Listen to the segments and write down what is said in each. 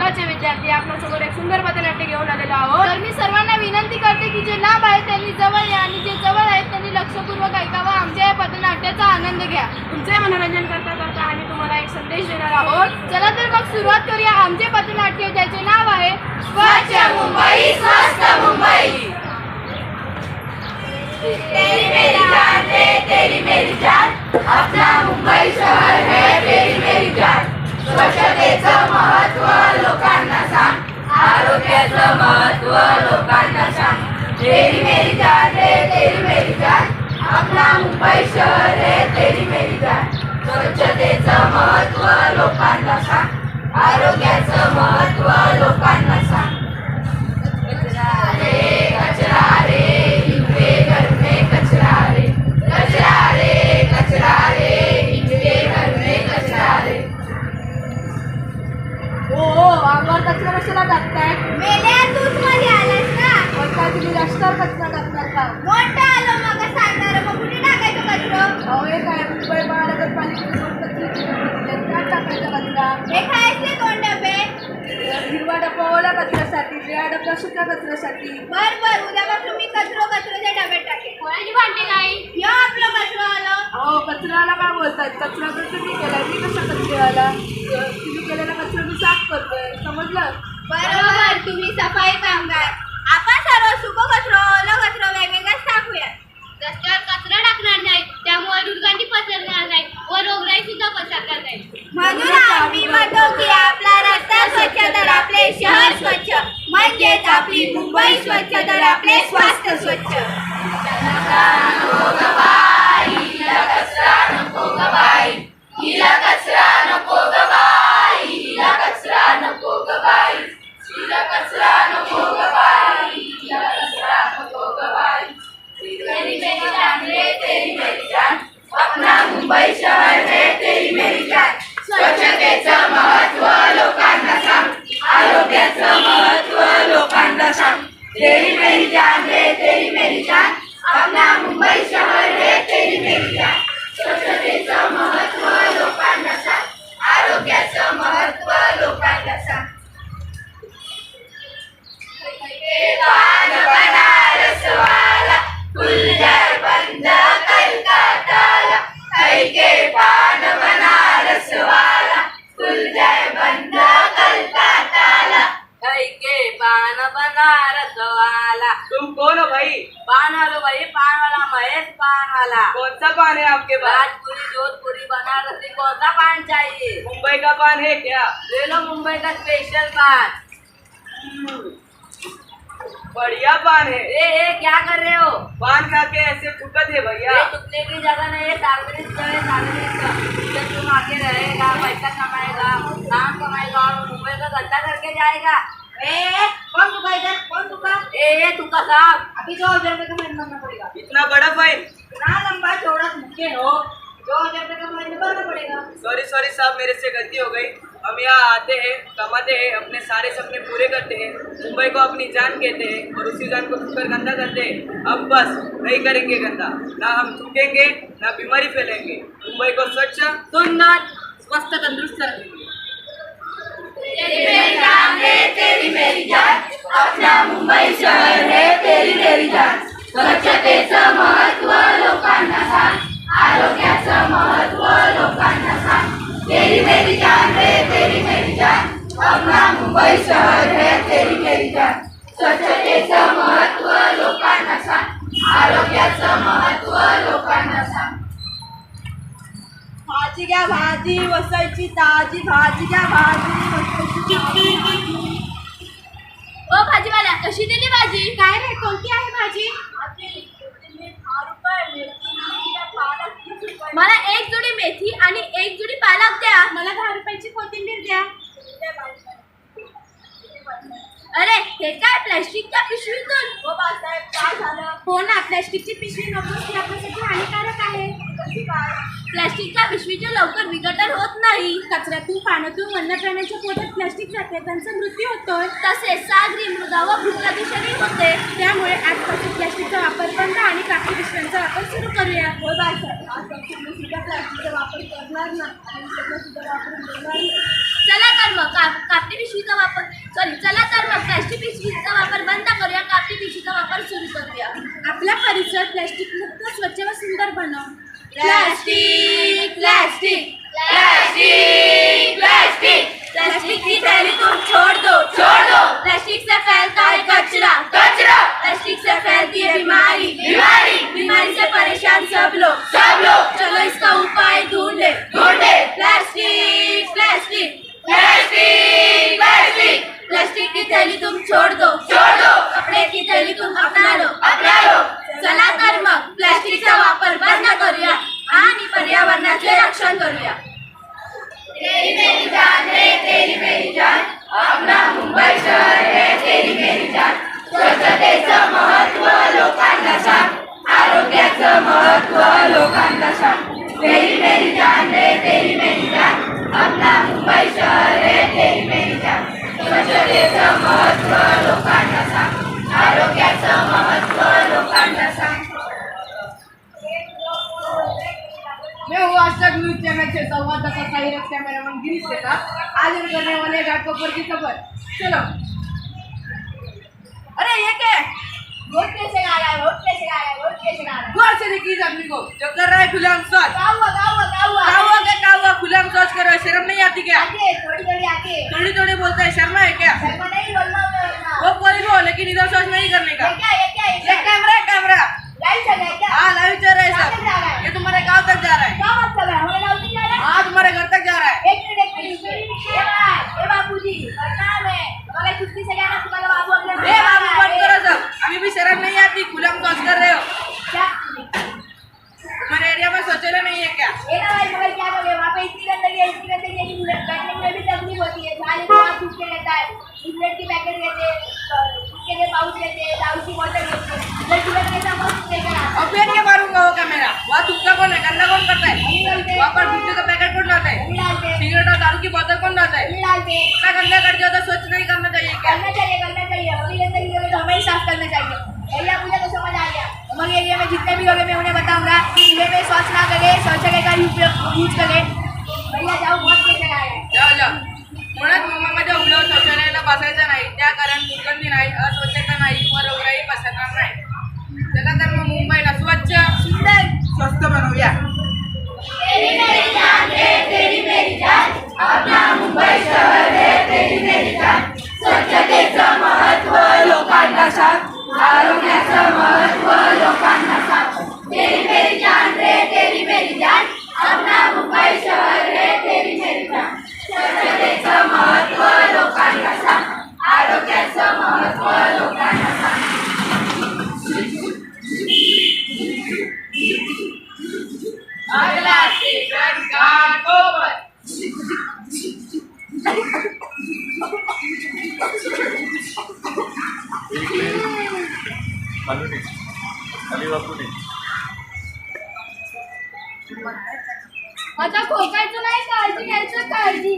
आठवी तुकडी क चे विद्यार्थी आपल्यासमोर एक सुंदर पथनाट्य घेऊन आलेलो आहोत. तर मी सर्वांना विनंती करते की जे लांब आहेत त्यांनी जवळ या आणि जे जवळ आहेत त्यांनी लक्षपूर्वक ऐकावं. आमच्या या पथनाट्याचा आनंद घ्या. तुमचे मनोरंजन करता करता आम्ही तुम्हाला एक संदेश देणार आहोत. चला तर मग सुरुवात करूया. आमचे पथनाट्य ज्याचे नाव आहे स्वच्छ मुंबई स्वस्थ मुंबई. तेरी मेरी जान तेरी मेरी जान. अपना मुंबई शहर. स्वच्छतेचं महत्त्व लोकांना सांग. आरोग्याचं महत्त्व लोकांना सांग. तेरी मेरी जान रे तेरी मेरी जान आपला मुंबई शहर रे तेरी मेरी जान स्वच्छतेचं महत्त्व लोकांना सांग. आरोग्याचं महत्त्व लोकांना कचरा कशाला टाकताय मेल्या तूच मध्ये आलास ना? पण काय तुम्ही रस्त्यावर कचरा टाकणार का? मोठा आलो मग सांगणार मग कुठे टाकायचं कचरो अहो हे काय? ओला कचऱ्यासाठी निळा डब्बा सुक्या कचऱ्यासाठी. बर बर उद्यापासून मी कचरो कचरोच्या डब्यात टाकेन कोणाची भांडी नाही? यो आपलं कचरो आलं अहो कचऱ्याला काय बोलतात कचरा तर तुम्ही केलाय मी कशा कचऱ्याला तुम्ही केलेला कचरा मी साफ करतोय समजलं? बरोबर तुम्ही सफाई कामगार. आपण सर्व सुको कचरो ओलो कचरो वेगवेगळाच टाकूया रस्त्यावर कचरा टाकणार नाही त्यामुळे दुर्गंधी पसरणार नाही व रोगराई सुद्धा पसरणार नाही म्हणून आम्ही म्हणतो की आपला रस्ता स्वच्छ तर आपले शहर स्वच्छ म्हणजेच आपली मुंबई स्वच्छ तर आपले स्वास्थ्य बनारस वाला तुम कौन हो भाई? पान वालो भाई पान वाला महेश पान वाला। कौन सा पान है आपके पास? राजपुरी जोधपुरी बनारसी कौन सा पान चाहिए? मुंबई का पान है क्या? ले लो मुंबई का स्पेशल पान। बढ़िया पान है। ए ए क्या कर रहे हो? पान खा के ऐसे फुकत है भैया। टुकने की जगह नहीं है सार्वजनिक जगह है सार्वजनिक जब तुम आके रहेगा पैसा कमाएगा नाम कमाएगा और मुंबई का धंधा करके जाएगा। ए कौन तुका इधर कौन तुका ए ए तुका साहब? अभी दो हज़ार रुपये का फाइन भरना पड़ेगा। इतना बड़ा फाइन इतना लंबा चौड़ा मुक्के हो। दो हज़ार रुपये का फाइन भरना पड़ेगा। सॉरी सॉरी साहब मेरे से गलती हो गई। हम यहाँ आते हैं कमाते हैं अपने सारे सपने पूरे करते हैं। मुंबई को अपनी जान कहते हैं और उसी जान को थूकर गंदा करते हैं। अब बस नहीं करेंगे गंदा। ना हम थूकेंगे ना बीमारी फैलेंगे मुंबई को स्वच्छ सुंदर स्वस्थ तंदुरुस्त रखेंगे। तेरी मेरी जान है तेरी मेरी जान अपना मुंबई शहर है तेरी मेरी जान स्वच्छतेचं महत्त्व लोकांना सांग आरोग्याचं महत्त्व लोकांना सांग तेरी मेरी जान तेरी मेरी जान अपना मुंबई शहर है तेरी मेरी जान स्वच्छतेचं महत्त्व लोकांना सांग आरोग्याचं महत्त्व लोकांना सांग भाजी घ्या भाजी वसायची ताजी भाजी घ्या भाजी. ओ भाजीवाला कशी दिली भाजी? काय रे कोणती आहे भाजी? मला एक जोडी मेथी आणि एक जोडी पालक द्या. मला दहा रुपयाची कोथिंबीर द्या. अरे हे काय प्लॅस्टिकच्या पिशवीतून? हो ना प्लॅस्टिकची पिशवी नको ती आपल्यासाठी हानिकारक आहे. प्लास्टिकच्या पिशवीचे लवकर विघटन होत नाही. कचऱ्यातून पाण्यातून वन्य प्राण्यांच्या पोटात प्लास्टिक जाते. त्यांचा मृत्यू होतो तसेच सागरी मृदा व भूप्रदूषणही होते. त्यामुळे आजपासून प्लास्टिकचा वापर बंद आणि कापडी पिशव्यांचा वापर सुरू करूया. हो आजपासून सुद्धा प्लास्टिकचा वापर करणार ना आणि सुद्धा वापरून देणार नाही. चला तर मग का कापडी पिशवीचा वापर सॉरी चला तर मग प्लास्टिक पिशवीचा वापर बंद करूया. कापडी पिशवीचा वापर सुरू करूया. आपला परिसर प्लास्टिक मुक्त स्वच्छ व सुंदर बनव. Plastic plastic plastic plastic. Plastic की थैली तुम छोड़ दो छोड़ दो प्लास्टिक से फैलता है कचरा. कचरा. प्लास्टिक से फैलती है बीमारी. बीमारी. बीमारी से परेशान सब लोग सब लोग चलो हम करने वाले की खबर? चलो। अरे ये क्या है? वोट कैसे आ रहा है वोट कैसे आ रहा है वोट कैसे आ रहा है। गौर से देखिए इस आदमी को जो कर रहा है खुलेआम शौच क्या हुआ क्या हुआ क्या हुआ? क्या हुआ क्या क्या हुआ? खुलेआम शौच कर रहा है शर्म नहीं आती क्या? थोड़ी थोड़ी आगे थोड़ी थोड़ी बोलता है शर्मा है क्या? शर्मा नहीं बोलना वो कोई भी हो लेकिन इधर शौच नहीं करने का। क्या वो कैमरा वहाँ तुक्का कौन है गंदा कौन करता नहीं है डालते वहाँ पर गुटखे का पैकेट है नहीं डालते सिगरेट और दारू की बोतल है नहीं डालते इतना गंदा कर दिया तो स्वच्छ नहीं करना चाहिए क्या करना चाहिए करना चाहिए अभी हमें ही साफ करना चाहिए भैया मुझे तो समझ आ गया हमारे एरिया में जितने भी लोग हैं मैं उन्हें बताऊंगा सुबह में शौच ना करे शौचालय का यूज करे. भैया जाओ बहुत कैसे आ है जाओ जाओ म्हणत मुंबईमध्ये उघड्यावर शौचालयाला बसायचं नाही. त्या कारण दुर्गंधी नाही अस्वच्छता नाही व रोगराई पसरणार नाही. खाली नाही खाली वाकू नये आता खोकायचं नाही काळजी घ्यायचं काळजी.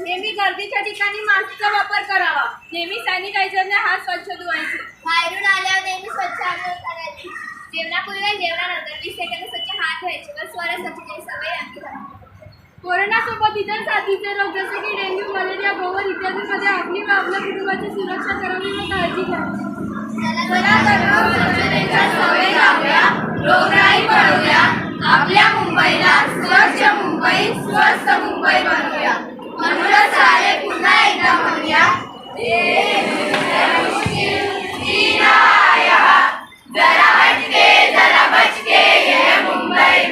नेहमी गर्दीच्या ठिकाणी मास्कचा वापर करावा. नेहमी सॅनिटायझरने हात स्वच्छ धुवायचे. बाहेरून आल्यावर नेहमी स्वच्छ आंघोळ करायची. जेवणापूर्वी आणि जेवणानंतर वीस सेकंद स्वच्छ हात धुवायचे. व स्वर स्वच्छतेची सवय पाहिजे. कोरोनासोबत इतर साथीचे रोग जसे की डेंग्यू मलेरिया गोवर इत्यादीमध्ये आपली व आपल्या कुटुंबाची सुरक्षा करावी व काळजी घ्यावी. रोगराई पळवूया आपल्या मुंबईला स्वच्छ मुंबई स्वस्त मुंबई बनवूया म्हणूनच आले पुन्हा एकदा म्हणूया जरा बचके जरा बचके मुंबई